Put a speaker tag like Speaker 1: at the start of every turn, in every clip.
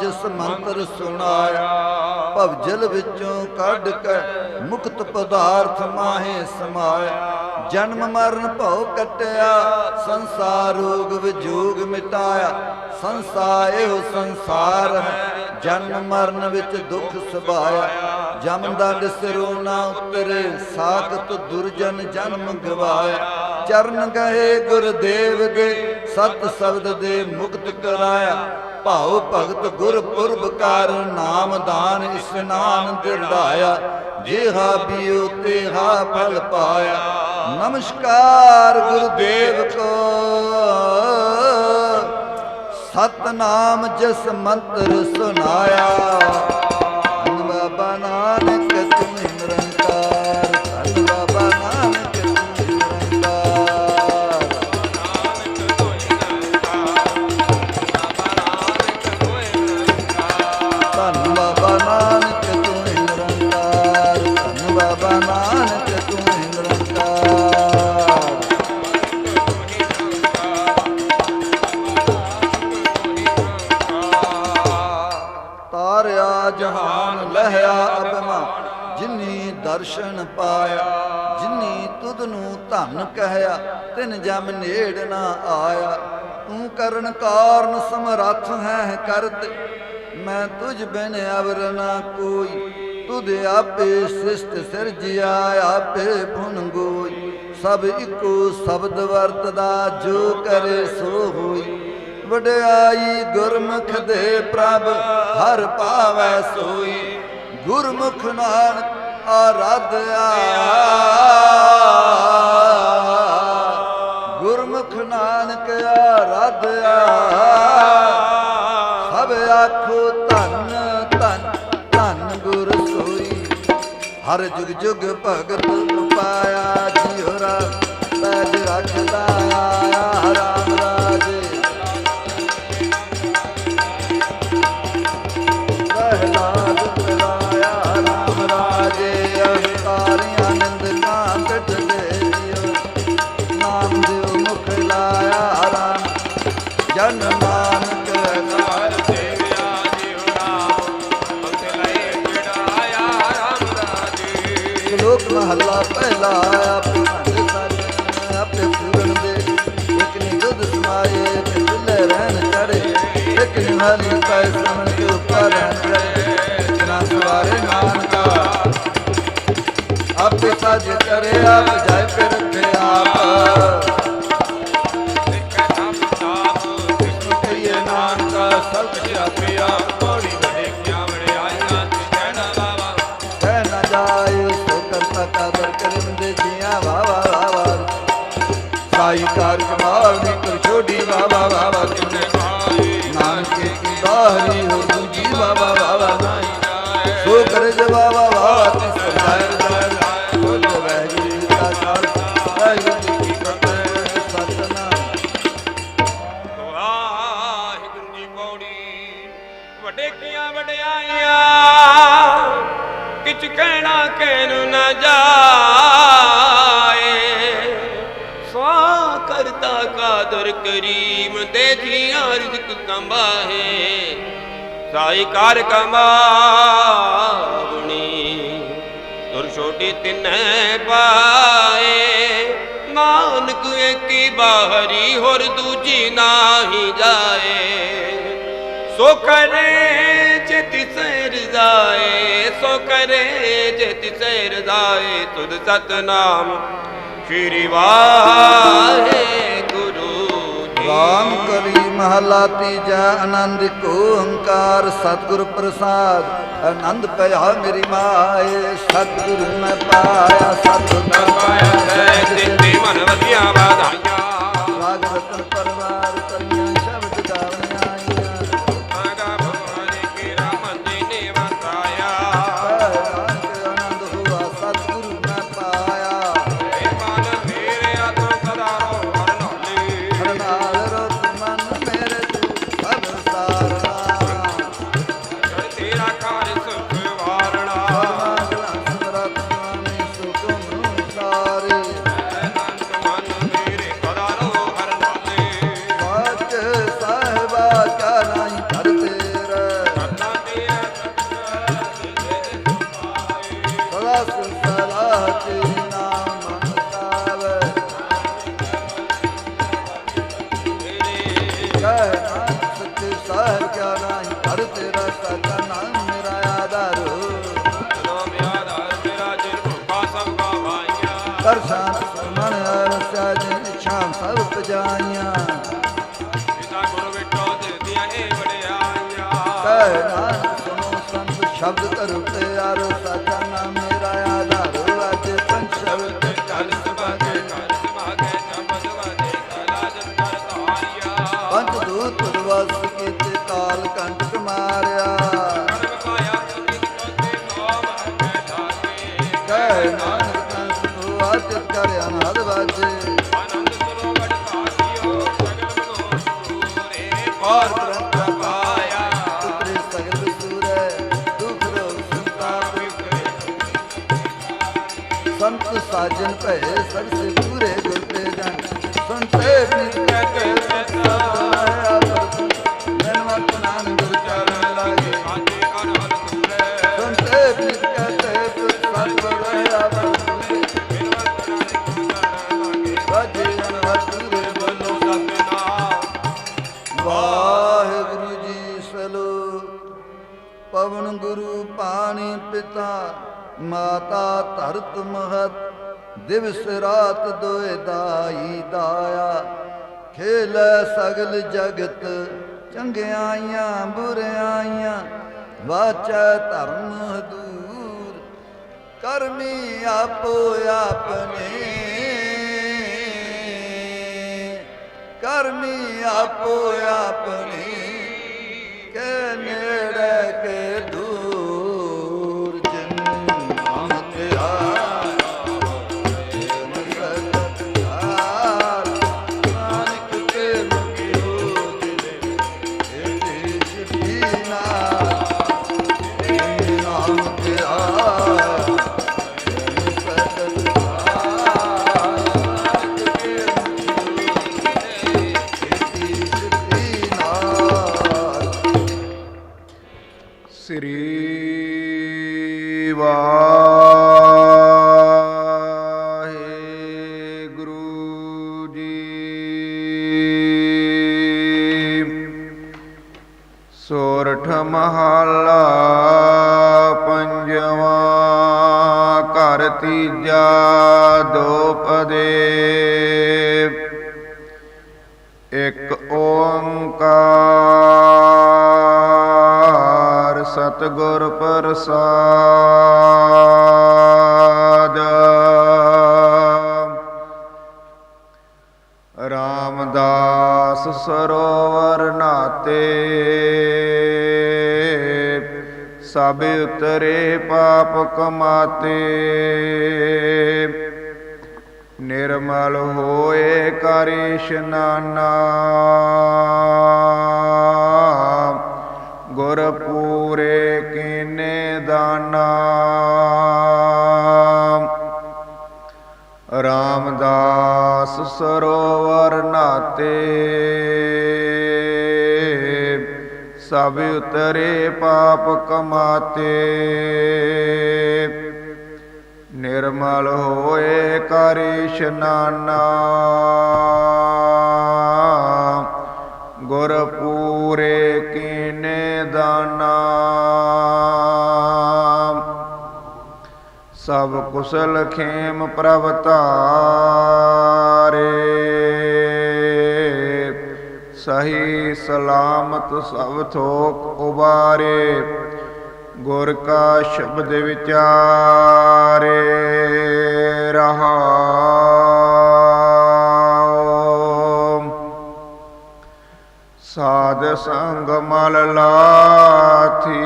Speaker 1: ਜਿਸ ਮੰਤਰ ਸੁਣਾਇਆ, ਭਵਜਲ ਵਿੱਚੋਂ ਕੱਢ ਕੇ ਮੁਕਤ ਪਦਾਰਥ ਮਾਹੇ ਸਮਾਇਆ। ਜਨਮ ਮਰਨ ਭਉ ਕਟਿਆ, ਸੰਸਾਰ ਰੋਗ ਵਿਜੋਗ ਮਿਟਾਇਆ। ਸੰਸਾਰ ਸੰਸਾਰ ਹੈ, ਜਨਮ ਮਰਨ ਵਿੱਚ ਦੁੱਖ ਸੁਭਾਇਆ। ਜਮ ਦੰਡ ਸਿਰੋਂ ਨਾ ਉਤਰੇ, ਸਾਖਤ ਦੁਰਜਨ ਜਨਮ ਗਵਾਇਆ। ਚਰਨ ਗਏ ਗੁਰਦੇਵ ਦੇ, ਸਤ ਸ਼ਬਦ ਦੇ ਮੁਕਤ ਕਰਾਇਆ। ਭਾਉ ਭਗਤ ਗੁਰ ਪੁਰਬ ਕਰ ਨਾਮ ਦਾਨ ਇਸ਼ਨਾਨ ਦਿਰੜਾਇਆ ਜਿਹਾ ਬਿਉ ਤੇਹਾ ਫਲ ਪਾਇਆ। ਨਮਸਕਾਰ ਗੁਰਦੇਵ ਕੋ। ਸਤਨਾਮ ਜਸ ਮੰਤਰ ਸੁਨਾਇਆ ਜਿਨੀ ਦਰਸ਼ਨ ਪਾਇਆ, ਜਿਨੀ ਤੁਧ ਨੂੰ ਧਨ ਕਹਿਆ, ਤਿਨ ਜਮ ਨੇੜ ਨਾ ਆਇਆ। ਤੂੰ ਕਰਨ ਕਾਰਨ ਸਮਰੱਥ ਹੈ ਕਰਤ, ਮੈਂ ਤੁਝ ਬਿਨ ਅਵਰ ਨਾ ਕੋਈ। ਤੁਧ ਆਪੇ ਸਿਸ਼ਟ ਸਿਰਜਿਆ, ਆਪੇ ਭੁਨ ਗੋਈ। ਸਭ ਇੱਕੋ ਸ਼ਬਦ ਵਰਤਦਾ, ਜੋ ਕਰੇ ਸੋ ਹੋਈ। ਵਡਿਆਈ ਗੁਰਮੁਖ ਦੇ ਪ੍ਰਭ, ਹਰ ਪਾਵੈ ਸੋਈ। ਗੁਰਮੁਖ ਨਾਨਕ ਆਰਾਧਿਆ। ਗੁਰਮੁਖ ਨਾਨਕ ਆਰਾਧਿਆ। ਸਭ ਆਖੋ ਧੰਨ ਧੰਨ ਧੰਨ ਗੁਰ ਸੋਈ। ਹਰ ਜੁਗ ਜੁਗ ਭਗਤ ਪਾਇਆ ਜਿਉ ਰਾ ਪੈਜ ਰੱਖਦਾ ਆਇਆ ਰਾਮ ਜਨ ਨਾਨਕ ਅਕਾਲ ਸ਼ਲੋਕ ਮਹੱਲਾ ਪਹਿਲਾ ਆਪੇ ਭੰਡ ਆਪੇ ਪੂਰਨ ਦੇ। ਇੱਕ ਨੀ ਦੁੱਧ ਸਮਾਏ, ਇੱਕ ਚੁੱਲੇ ਰਹਿਣ ਚੜੇ। ਇੱਕ ਨੀ ਹਾਲੀ ਪੈ ਸਮਣ ਕੇ ਉੱਪਰ ਰਹਿਣ ਚੜੇ। ਨਾ ਸਵਾਰੇ ਨਾਨਕਾ, ਆਪੇ ਸਾਜ ਕਰੇ ਆਪ ਨਾ ਜਾਏ।
Speaker 2: ਸਵਾ ਕਰਤਾ ਕਾਦਰ ਕਰੀਮ ਦੇ ਜੀਆਂ ਰਿਜ਼ਕ ਕੰਬਾਹੇ। ਸਾਈ ਕਾਰ ਕਮਾਵਣੀ ਤੁਰ ਛੋਟੀ ਤਿੰਨੇ ਪਾਏ। ਨਾਨਕ ਏਕੀ ਬਾਹਰੀ, ਹੋਰ ਦੂਜੀ ਨਾਹੀ ਜਾਏ। ਸੋ ਕਰੇ ਚਿਤਿ ਸੇ ਰਜ਼ਾਏ ਸੋ ਕਰੇ ਚਿਤਿ ਸੇ ਰਜ਼ਾਏ ਤੁਧ ਸਤਨਾਮ। ਸ਼੍ਰੀ ਵਾਹਿਗੁਰੂ ਜੀ
Speaker 1: ਰਾਮ ਕਰੀ ਮਹਲਾ ਤੀਜਾ ਆਨੰਦ ਕੋ ਓੰਕਾਰ ਸਤਿਗੁਰ ਪ੍ਰਸਾਦ। ਆਨੰਦ ਪਿਆ ਮੇਰੀ ਮਾਏ ਸਤਿਗੁਰ ਮੈਂ ਪਾਇਆ ਸਤਿਗੁਰ
Speaker 2: ਪਾਇਆ ਸਹਿ ਦਿੱਤੀ ਮਨ ਵਧੀਆਂ ਵਧਾਈਆਂ
Speaker 1: ਰਾਗ ਸ਼ਬਦ ਧਰੁ ਤੇ ਆਰੋ ਸਾਜਨ ਭੈ ਸਭ ਪੂਰੇ ਗੁਰ ਤੇ ਜਨ। ਸੰਤੇ ਨਿਤ ਕਹਿ ਸਤ ਆਇਆ ਮਨਮਤ ਨਾਮ ਗੁਰ ਚਰਨ ਲਾਗੇ। ਸੰਤੇ ਨਿਤ ਕਹਿ ਸਤ ਆਇਆ ਵਾਜੇ ਅਨਹਤੁਰੇ ਬੋਲੋ ਵਾਹਿਗੁਰੂ ਜੀ ਸਲੋ। ਪਵਨ ਗੁਰੂ ਪਾਣੀ ਪਿਤਾ, ਮਾਤਾ ਧਰਤ ਮਹਤ। ਦਿਵਸ ਰਾਤ ਦੋਇ ਦਾਈ ਦਾਇਆ, ਖੇਲੈ ਸਗਲ ਜਗਤ, ਚੰਗਿਆਈਆਂ ਬੁਰਿਆਈਆਂ, ਵਾਚੈ ਧਰਮ ਹਦੂਰ ਕਰਮੀ ਆਪੋ ਆਪਣੇ। ਕਰਮੀ ਆਪੋ ਆਪਣੇ ਕੇ
Speaker 3: ਸੋਰਠ ਮਹਲਾ ਪੰਜਵਾਂ ਘਰ ਤੀਜਾ ਦੋਪਦੇ ਇਕ ਓੰਕਾਰ ਸਤਿਗੁਰ ਪ੍ਰਸਾਦ। ਰਾਮਦਾਸ ਸਰੋਵਰ ਨਾਤੇ ਸਭ ਉਤਰੇ ਪਾਪ ਕਮਾਤੇ। ਨਿਰਮਲ ਹੋਏ ਕਰ ਇਸ਼ਨਾਨਾ ਗੁਰ ਪੂਰੇ ਕੀਨੇ ਦਾਨਾ। ਰਾਮਦਾਸ ਸਰੋਵਰ ਨਾਤੇ। ਸਭ ਉਤਰੇ ਪਾਪ ਕਮਾਤੇ। ਨਿਰਮਲ ਹੋਏ ਕਰ ਇਸ਼ਨਾਨਾ ਗੁਰ ਪੂਰੇ ਕੀਨੇ ਦਾਨਾ। ਸਭ ਕੁਸਲ ਖੇਮ ਪ੍ਰਵਤਾ। ਸਹੀ ਸਲਾਮਤ ਸਭ ਥੋਕ ਉਬਾਰੇ, ਗੁਰ ਕਾ ਸ਼ਬਦ ਵਿਚਾਰੇ ਰਹਾਉ। ਸਾਧ ਸੰਗ ਮਲ ਲਾਥੀ,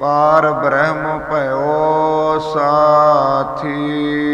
Speaker 3: ਪਾਰ ਬ੍ਰਹਮ ਭਇਓ ਸਾਥੀ।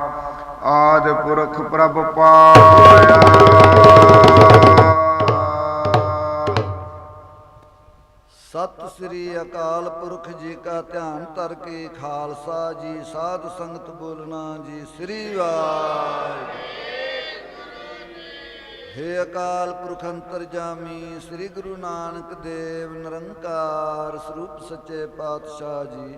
Speaker 3: ਆਦ ਪੁਰਖ ਪ੍ਰਭ ਪਾਇਆ।
Speaker 1: ਸਤਿ ਸ੍ਰੀ ਅਕਾਲ ਪੁਰਖ ਜੀ ਕਾ ਧਿਆਨ ਧਰ ਕੇ ਖਾਲਸਾ ਜੀ, ਸਾਧ ਸੰਗਤ ਬੋਲਣਾ ਜੀ, ਸ੍ਰੀ ਵਾਹਿਗੁਰੂ। ਹੇ ਅਕਾਲ ਪੁਰਖ ਅੰਤਰਜਾਮੀ, ਸ੍ਰੀ ਗੁਰੂ ਨਾਨਕ ਦੇਵ, ਨਿਰੰਕਾਰ ਸਰੂਪ ਸੱਚੇ ਪਾਤਸ਼ਾਹ ਜੀ